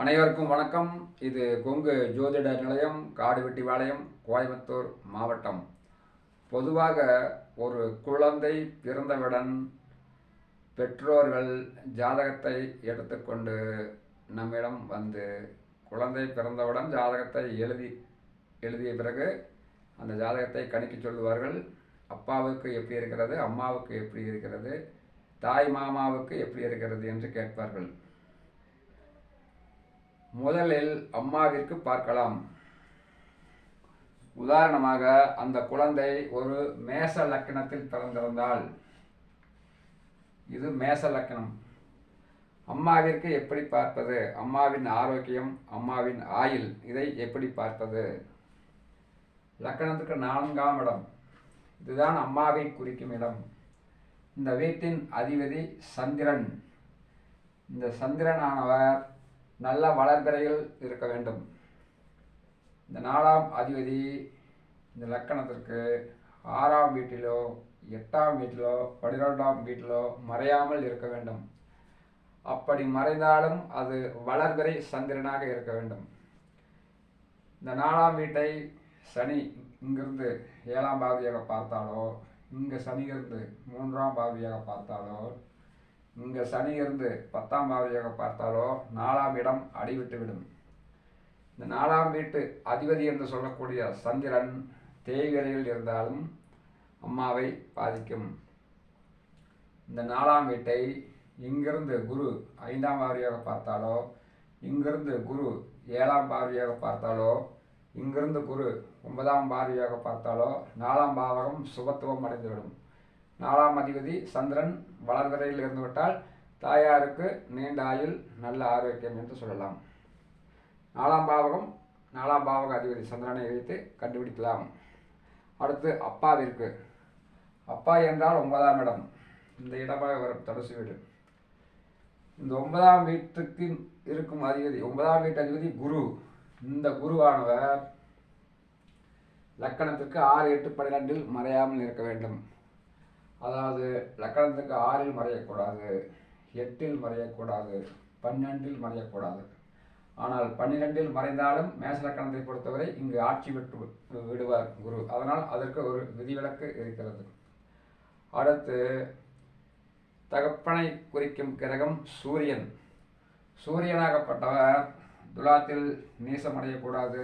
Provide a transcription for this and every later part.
அனைவருக்கும் வணக்கம். இது கொங்கு ஜோதிட நிலையம் காடுவெட்டிபாளையம் கோயம்புத்தூர் மாவட்டம். பொதுவாக ஒரு குழந்தை பிறந்தவுடன் பெற்றோர்கள் ஜாதகத்தை எடுத்துக்கொண்டு நம்மிடம் வந்து குழந்தை பிறந்தவுடன் ஜாதகத்தை எழுதி எழுதிய பிறகு அந்த ஜாதகத்தை கணிக்க சொல்லுவார்கள். அப்பாவுக்கு எப்படி இருக்கிறது? அம்மாவுக்கு எப்படி இருக்கிறது? தாய் மாமாவுக்கு எப்படி இருக்கிறது? என்று கேட்பார்கள். முதலில் அம்மாவிற்கு பார்க்கலாம். உதாரணமாக அந்த குழந்தை ஒரு மேச லக்கணத்தில் பிறந்திருந்தால் இது மேச லக்கணம். அம்மாவிற்கு எப்படி பார்ப்பது? அம்மாவின் ஆரோக்கியம் அம்மாவின் ஆயுள் இதை எப்படி பார்ப்பது? லக்கணத்துக்கு நான்காம் இடம். இதுதான் அம்மாவை குறிக்கும் இடம். இந்த வீட்டின் அதிபதி சந்திரன். இந்த சந்திரனானவர் நல்ல வளர்பிறையில் இருக்க வேண்டும். இந்த நாலாம் அதிபதி இந்த லக்கணத்திற்கு ஆறாம் வீட்டிலோ எட்டாம் வீட்டிலோ பன்னிரெண்டாம் வீட்டிலோ மறையாமல் இருக்க வேண்டும். அப்படி மறைந்தாலும் அது வளர்பிறை சந்திரனாக இருக்க வேண்டும். இந்த நாலாம் வீட்டை சனி இங்கிருந்து ஏழாம் பாவியாக பார்த்தாலோ இங்கே சனி இருந்து மூன்றாம் பாவியாக பார்த்தாலோ இங்கே சனி இருந்து பத்தாம் பாவியாக பார்த்தாலோ நாலாம் இடம் அடிவிட்டு விடும் இந்த நாலாம் வீட்டு அதிபதி என்று சொல்லக்கூடிய சந்திரன் தேய்விரையில் இருந்தாலும் அம்மாவை பாதிக்கும். இந்த நாலாம் வீட்டை இங்கிருந்து குரு ஐந்தாம் பார்வையாக பார்த்தாலோ இங்கிருந்து குரு ஏழாம் பார்வையாக பார்த்தாலோ இங்கிருந்து குரு ஒன்பதாம் பார்வையாக பார்த்தாலோ நாலாம் பாவகம் சுபத்துவம் அடைந்துவிடும். நாலாம் அதிபதி சந்திரன் வளர்வரையில் இருந்துவிட்டால் தாயாருக்கு நீண்ட ஆயுள் நல்ல ஆரோக்கியம் என்று சொல்லலாம். நாலாம் பாவகம் நாலாம் பாவக அதிபதி சந்திரனை வைத்து கண்டுபிடிக்கலாம். அடுத்து அப்பாவிற்கு. அப்பா என்றால் ஒன்பதாம் இடம். இந்த இடமாக வரும் தடுசு வீடு. இந்த ஒன்பதாம் வீட்டுக்கு இருக்கும் அதிபதி ஒன்பதாம் வீட்டு அதிபதி குரு. இந்த குருவானவர் லக்கணத்துக்கு ஆறு எட்டு பன்னிரெண்டில் மறையாமல் இருக்க வேண்டும். அதாவது லக்கணத்துக்கு ஆறில் மறையக்கூடாது எட்டில் மறையக்கூடாது பன்னெண்டில் மறையக்கூடாது. ஆனால் பன்னிரெண்டில் மறைந்தாலும் மேச லக்கணத்தை பொறுத்தவரை இங்கு ஆட்சி பெற்று விடுவார் குரு. அதனால் அதற்கு ஒரு விதிவிலக்கு இருக்கிறது. அடுத்து தகப்பனை குறிக்கும் கிரகம் சூரியன். சூரியனாகப்பட்டவர் துலாத்தில் நீசமடையக்கூடாது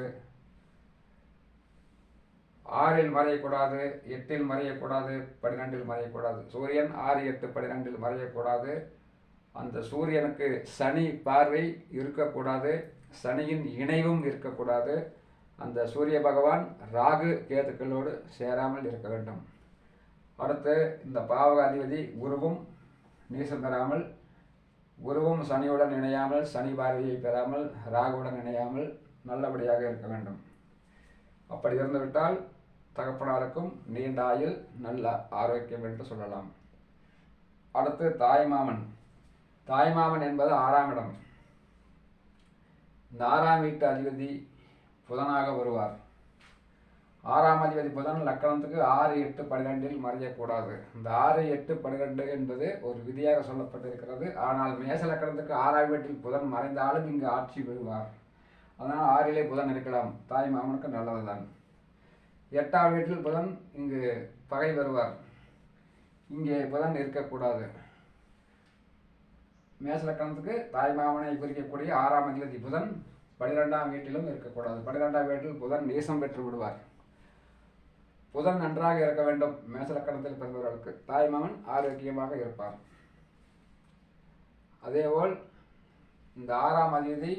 ஆறில் மறையக்கூடாது எட்டில் மறையக்கூடாது பன்னிரெண்டில் மறையக்கூடாது. சூரியன் ஆறு எட்டு பன்னிரெண்டில் மறையக்கூடாது. அந்த சூரியனுக்கு சனி பார்வை இருக்கக்கூடாது சனியின் இணைவும் இருக்கக்கூடாது. அந்த சூரிய பகவான் ராகு கேதுக்களோடு சேராமல் இருக்க வேண்டும். அடுத்து இந்த பாவக அதிபதி குருவும் நீசம் பெறாமல் குருவும் சனியுடன் இணையாமல் சனி பார்வையை பெறாமல் ராகுவுடன் இணையாமல் நல்லபடியாக இருக்க வேண்டும். அப்படி இருந்துவிட்டால் தகப்பனாருக்கும் நீண்ட ஆயுள் நல்ல ஆரோக்கியம் என்று சொல்லலாம். அடுத்து தாய்மாமன். தாய்மாமன் என்பது ஆறாம் இடம். இந்த ஆறாம் வீட்டு அதிபதி புதனாக வருவார். ஆறாம் அதிபதி புதன் லக்கணத்துக்கு ஆறு எட்டு பன்னிரெண்டில் மறையக்கூடாது. இந்த ஆறு எட்டு பன்னிரெண்டு என்பது ஒரு விதியாக சொல்லப்பட்டிருக்கிறது. ஆனால் மேச லக்கணத்துக்கு ஆறாம் வீட்டில் புதன் மறைந்தாலும் இங்கு ஆட்சி பெறுவார். அதனால் ஆறிலே புதன் இருக்கலாம். தாய் மாமனுக்கு நல்லதுதான் எட்டாம் வீட்டில் புதன் இங்கு பகை வருவார். இங்கே புதன் இருக்கக்கூடாது. மேசலக்கணத்துக்கு தாய் மாமனை குறிக்கக்கூடிய ஆறாம் அதிபதி புதன் பனிரெண்டாம் வீட்டிலும் இருக்கக்கூடாது. பனிரெண்டாம் வீட்டில் புதன் நேசம் பெற்று விடுவார். புதன் நன்றாக இருக்க வேண்டும் மேசலக்கணத்தில் பிறந்தவர்களுக்கு. தாய்மாமன் ஆரோக்கியமாக இருப்பார். அதேபோல் இந்த ஆறாம் அதிபதி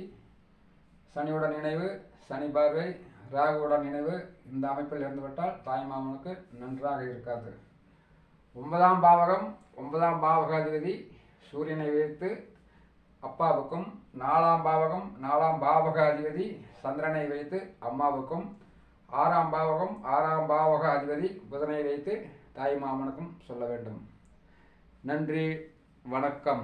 சனியுடன் நினைவு சனி பார்வை ராகுவுடன் நினைவு இந்த அமைப்பில் இருந்துவிட்டால் தாய் மாமனுக்கு நன்றாக இருக்காது. ஒன்பதாம் பாவகம் ஒன்பதாம் பாவகாதிபதி சூரியனை வைத்து அப்பாவுக்கும் நாலாம் பாவகம் நாலாம் பாவகாதிபதி சந்திரனை வைத்து அம்மாவுக்கும் ஆறாம் பாவகம் ஆறாம் பாவக அதிபதி புதனை வைத்து தாய் மாமனுக்கும் சொல்ல வேண்டும். நன்றி வணக்கம்.